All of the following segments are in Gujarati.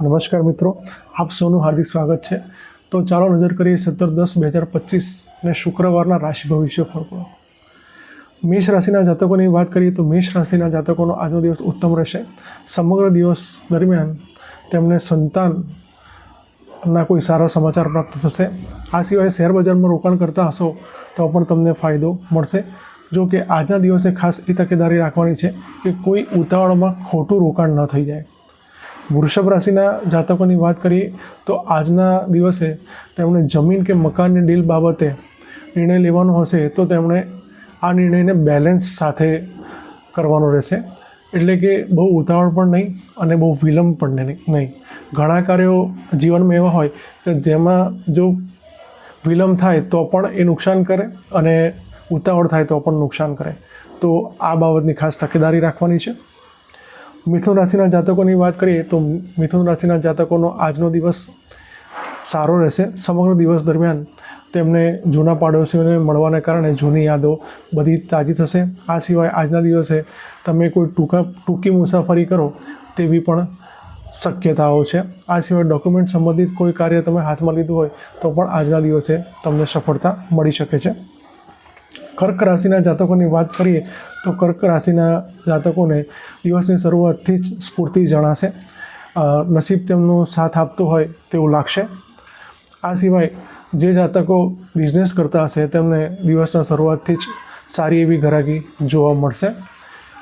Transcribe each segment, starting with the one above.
નમસ્કાર મિત્રો, આપ સૌનું હાર્દિક સ્વાગત છે. તો ચાલો નજર કરીએ સત્તર દસ બે હજાર પચીસને શુક્રવારના રાશિ ભવિષ્ય પર મેષ રાશિના જાતકોની વાત કરીએ તો મેષ રાશિના જાતકોનો આજનો દિવસ ઉત્તમ રહેશે. સમગ્ર દિવસ દરમિયાન તેમને સંતાનના કોઈ સારા સમાચાર પ્રાપ્ત થશે. આ સિવાય શેરબજારમાં રોકાણ કરતા હશો તો પણ તમને ફાયદો મળશે. જો કે આજના દિવસે ખાસ એ તકેદારી રાખવાની છે કે કોઈ ઉતાવળમાં ખોટું રોકાણ ન થઈ જાય. વૃષભ રાશિના જાતકોની વાત કરીએ તો આજના દિવસે તેમણે જમીન કે મકાનની ડીલ બાબતે નિર્ણય લેવાનો હશે તો તેમણે આ નિર્ણયને બેલેન્સ સાથે કરવાનો રહેશે. એટલે કે બહુ ઉતાવળ પણ નહીં અને બહુ વિલંબ પણ નહીં. નહીં. ઘણા કાર્યો જીવનમાં એવા હોય કે જેમાં જો વિલંબ થાય તો પણ એ નુકસાન કરે અને ઉતાવળ થાય તો પણ નુકસાન કરે. તો આ બાબતની ખાસ તકેદારી રાખવાની છે. મિથુન રાશિના જાતકોની વાત કરીએ તો મિથુન રાશિના જાતકોનો આજનો દિવસ સારો રહેશે. સમગ્ર દિવસ દરમિયાન તેમને જૂના પાડોશીઓને મળવાને કારણે જૂની યાદો બધી તાજી થશે. આ સિવાય આજના દિવસે તમે કોઈ ટૂંકા, ટૂંકી મુસાફરી કરો તેવી પણ શક્યતાઓ છે. આ સિવાય ડોક્યુમેન્ટ સંબંધિત કોઈ કાર્ય તમે હાથમાં લીધું હોય તો પણ આજના દિવસે તમને સફળતા મળી શકે છે. કર્ક રાશિના જાતકોની વાત કરીએ તો કર્ક રાશિના જાતકોને દિવસની શરૂઆતથી જ સ્ફૂર્તિ જણાશે. નસીબ તેમનો સાથ આપતો હોય તેવું લાગશે. આ સિવાય જે જાતકો બિઝનેસ કરતા હશે તેમને દિવસના શરૂઆતથી જ સારી એવી ઘરાકી જોવા મળશે.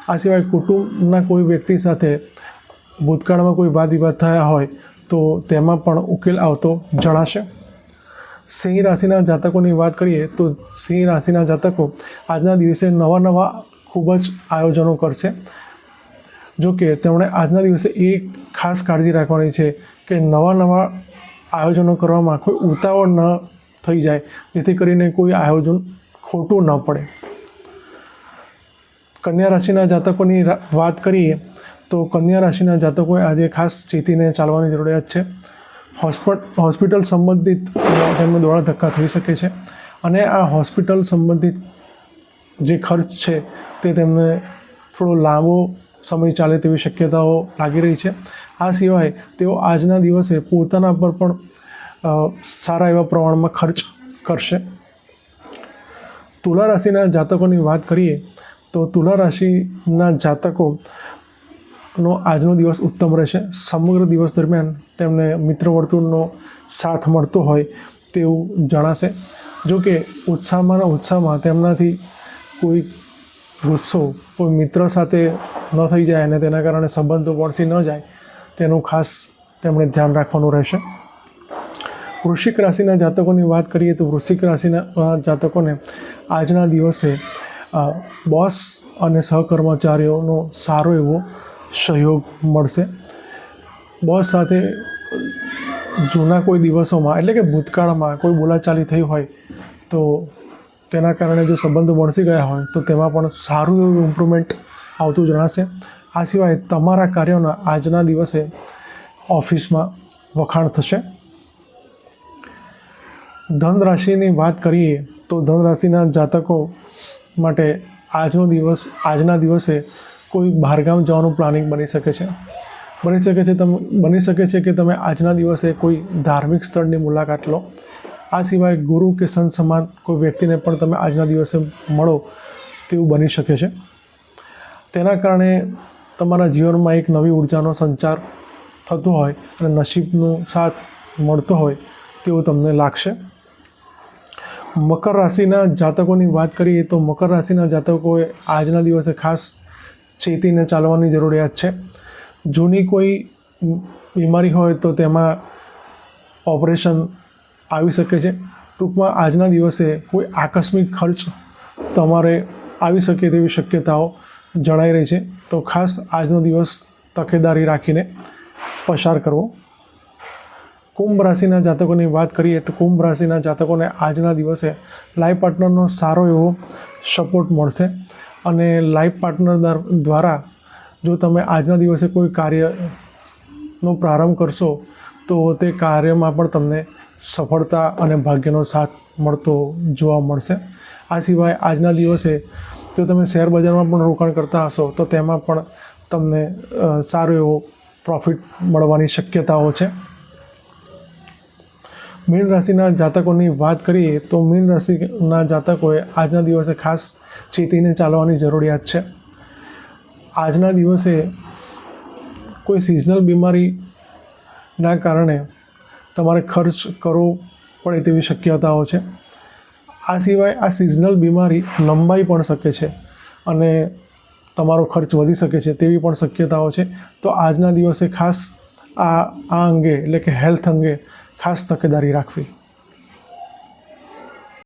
આ સિવાય કુટુંબના કોઈ વ્યક્તિ સાથે ભૂતકાળમાં કોઈ વાદ વિવાદ થયા હોય તો તેમાં પણ ઉકેલ આવતો જણાશે. સિંહ રાશિના જાતકોની વાત કરીએ તો સિંહ રાશિના જાતકો આજના દિવસે નવા નવા ખૂબ જ આયોજનો કરશે. જો કે તેમણે આજના દિવસે એ ખાસ કાળજી રાખવાની છે કે નવા નવા આયોજનો કરવામાં કોઈ ઉતાવળ ન થઈ જાય, જેથી કરીને કોઈ આયોજન ખોટું ન પડે. કન્યા રાશિના જાતકોની વાત કરીએ તો કન્યા રાશિના જાતકોએ આજે ખાસ ચેતીને ચાલવાની જરૂરિયાત છે. હોસ્પિટલ સંબંધિત તેમના દ્વારા ધક્કા થઈ શકે છે. અને આ હોસ્પિટલ સંબંધિત જે ખર્ચ છે તે તેમને થોડો લાંબો સમય ચાલે તેવી શક્યતાઓ લાગી રહી છે. આ સિવાય તેઓ આજના દિવસે પોતાના પર પણ સારા એવા પ્રમાણમાં ખર્ચ કરશે. તુલા રાશિના જાતકોની વાત કરીએ તો તુલા રાશિના જાતકો નો આજનો દિવસ ઉત્તમ રહેશે. સમગ્ર દિવસ દરમિયાન તેમને મિત્ર વર્તુળનો સાથ મળતો હોય તેવું જણાશે. જો કે ઉત્સાહમાં ઉત્સાહમાં તેમનાથી કોઈ ગુસ્સો, કોઈ મિત્ર સાથે ન થઈ જાય અને તેના કારણે સંબંધો વણસી ન જાય, તેનું ખાસ તેમણે ધ્યાન રાખવાનું રહેશે. વૃશ્ચિક રાશિના જાતકોની વાત કરીએ તો વૃશ્ચિક રાશિના જાતકોને આજના દિવસે બોસ અને સહકર્મચારીઓનો સારો એવો સહયોગ મળશે. બસ સાથે જૂના કોઈ દિવસોમાં, એટલે કે ભૂતકાળમાં કોઈ બોલાચાલી થઈ હોય, તો તેના કારણે જો સંબંધો વણસી ગયા હોય, તો તેમાં પણ સારું એવું ઇમ્પ્રુવમેન્ટ આવતું જણાશે. આ સિવાય તમારા કાર્યોના આજના દિવસે ઓફિસમાં વખાણ થશે. ધન રાશિની વાત કરીએ, તો ધન રાશિના જાતકો માટે આજનો દિવસ, આજના દિવસે કોઈ બહારગામ જવાનું પ્લાનિંગ બની શકે છે? બની શકે છે તમે, બની શકે છે કે તમે આજના દિવસે કોઈ ધાર્મિક સ્થળની મુલાકાત લો. આ સિવાય ગુરુ કે સંત સમાન કોઈ વ્યક્તિને પણ તમે આજના દિવસે મળો તેવું બની શકે છે. તેના કારણે તમારા જીવનમાં એક નવી ઉર્જાનો સંચાર થતો હોય અને નસીબનો સાથ મળતો હોય તેવું તમને લાગશે. મકર રાશિના જાતકોની વાત કરીએ તો મકર રાશિના જાતકોએ આજના દિવસે ખાસ ચેતીને ચાલવાની જરૂરિયાત છે. જૂની કોઈ બીમારી હોય તો તેમાં ઓપરેશન આવી શકે છે. ટૂંકમાં આજના દિવસે કોઈ આકસ્મિક ખર્ચ તમારે આવી શકે તેવી શક્યતાઓ જણાઈ રહી છે. તો ખાસ આજનો દિવસ તકેદારી રાખીને પસાર કરવો. કુંભ રાશિના જાતકોની વાત કરીએ તો કુંભ રાશિના જાતકોને આજના દિવસે લાઈફ પાર્ટનરનો સારો એવો સપોર્ટ મળશે. અને લાઈફ પાર્ટનર દ્વાર- જો તમે આજના દિવસે કોઈ કાર્યનો પ્રારંભ કરશો, તો તે કાર્યમાં પણ તમને સફળતા અને ભાગ્યનો સાથ મળતો જોવા મળશે. આ સિવાય આજના દિવસે જો તમે શેર બજારમાં પણ રોકાણ કરતા હશો, તો તેમાં પણ તમને સારો એવો પ્રોફિટ મળવાની શક્યતાઓ છે. મીન રાશિના જાતકોની વાત કરીએ તો મીન રાશિના જાતકોએ આજના દિવસે ખાસ ચેતીને ચાલવાની જરૂરિયાત છે. આજના દિવસે કોઈ સિઝનલ બીમારીના કારણે તમારે ખર્ચ કરવો પડે તેવી શક્યતાઓ છે. આ સિવાય આ સિઝનલ બીમારી લંબાઈ પણ શકે છે અને તમારો ખર્ચ વધી શકે છે તેવી પણ શક્યતાઓ છે. તો આજના દિવસે ખાસ આ આ અંગે એટલે કે હેલ્થ અંગે ખાસ તકેદારી રાખવી.